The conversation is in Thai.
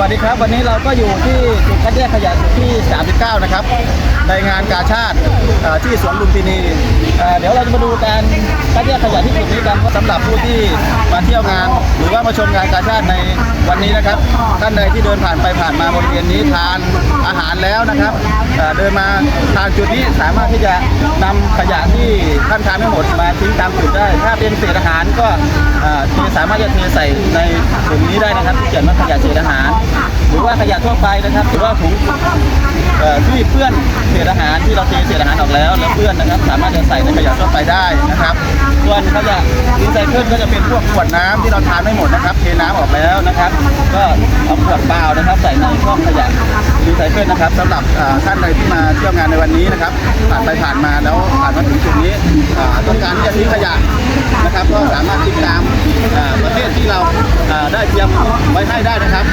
วัสดีครับ วันนี้เราก็อยู่ที่จุดคัดแยกขยะที่ 39 นะครับในงานกาชาติที่สวนลุมพินีเดี๋ยวเราจะมาดูการคัดแยกขยะที่จุดนี้กันสำหรับผู้ที่มาเที่ยวงานหรือว่า มาชมงานกาชาติในวันนี้นะครับ ท่านใดที่เดินผ่านไปผ่านมาบริเวณนี้ทานอาหารแล้วนะครับเเดินมาทางจุดนี้สามารถที่จะนำขยะที่ท่านทานไม่หมดมาทิ้งตามจุดได้ ถ้าเป็นเศษอาหารก็เอ่อเทสามารถจะเทใส่ในถุงนี้ได้นะครับที่เขียนว่าขยะเศษอาหาร หรือว่าขยะทั่วไปนะครับ หรือว่าถุงที่เปื้อนเศษอาหารที่เราเทเศษอาหารออกแล้ว แล้วเปื้อนนะครับ สามารถจะใส่ในขยะทั่วไปได้นะครับ ส่วนขยะรีไซเคิลก็จะเป็นพวกขวดน้ำที่เราทานไม่หมดนะครับเทน้ำออกแล้วนะครับ ก็เอาขวดเปล่านะครับใส่ในช่องขยะรีไซเคิลนะครับสำหรับอ่าท่านใดที่มาเที่ยวงานในวันนี้นะครับผ่านไปผ่านมาแล้วผ่านมาถึงจุดนี้อ่าต้องการที่จะทิ้งขยะนะครับ ก็สามารถทิ้งตามอ่าประเภทที่เราอ่าได้เตรียมไว้ให้ได้นะครับ